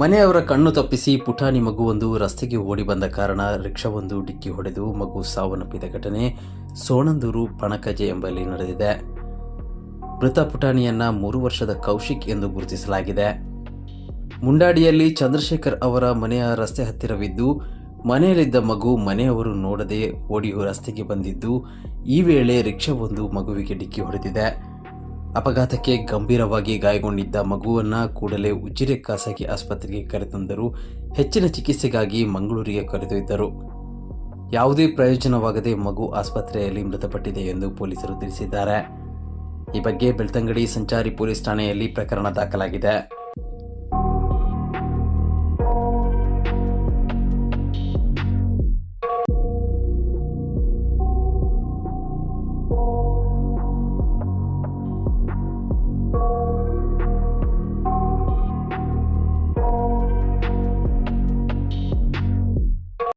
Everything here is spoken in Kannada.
ಮನೆಯವರ ಕಣ್ಣು ತಪ್ಪಿಸಿ ಪುಟಾಣಿ ಮಗುವೊಂದು ರಸ್ತೆಗೆ ಓಡಿ ಬಂದ ಕಾರಣ ರಿಕ್ಷಾವೊಂದು ಡಿಕ್ಕಿ ಹೊಡೆದು ಮಗು ಸಾವನ್ನಪ್ಪಿದ ಘಟನೆ ಸೋಣಂದೂರು ಪಣಕಜೆ ಎಂಬಲ್ಲಿ ನಡೆದಿದೆ. ಮೃತ ಪುಟಾಣಿಯನ್ನ ಮೂರು ವರ್ಷದ ಕೌಶಿಕ್ ಎಂದು ಗುರುತಿಸಲಾಗಿದೆ. ಮುಂಡಾಡಿಯಲ್ಲಿ ಚಂದ್ರಶೇಖರ್ ಅವರ ಮನೆಯ ರಸ್ತೆ ಹತ್ತಿರವಿದ್ದು, ಮನೆಯಲ್ಲಿದ್ದ ಮಗು ಮನೆಯವರು ನೋಡದೆ ಓಡಿ ರಸ್ತೆಗೆ ಬಂದಿದ್ದು, ಈ ವೇಳೆ ರಿಕ್ಷಾವೊಂದು ಮಗುವಿಗೆ ಡಿಕ್ಕಿ ಹೊಡೆದಿದೆ. ಅಪಘಾತಕ್ಕೆ ಗಂಭೀರವಾಗಿ ಗಾಯಗೊಂಡಿದ್ದ ಮಗುವನ್ನ ಕೂಡಲೇ ಉಜಿರೆ ಖಾಸಗಿ ಆಸ್ಪತ್ರೆಗೆ ಕರೆತಂದರು. ಹೆಚ್ಚಿನ ಚಿಕಿತ್ಸೆಗಾಗಿ ಮಂಗಳೂರಿಗೆ ಕರೆದೊಯ್ದರು. ಯಾವುದೇ ಪ್ರಯೋಜನವಾಗದೆ ಮಗು ಆಸ್ಪತ್ರೆಯಲ್ಲಿ ಮೃತಪಟ್ಟಿದೆ ಎಂದು ಪೊಲೀಸರು ತಿಳಿಸಿದ್ದಾರೆ. ಈ ಬಗ್ಗೆ ಬೆಳ್ತಂಗಡಿ ಸಂಚಾರಿ ಪೊಲೀಸ್ ಠಾಣೆಯಲ್ಲಿ ಪ್ರಕರಣ ದಾಖಲಾಗಿದೆ.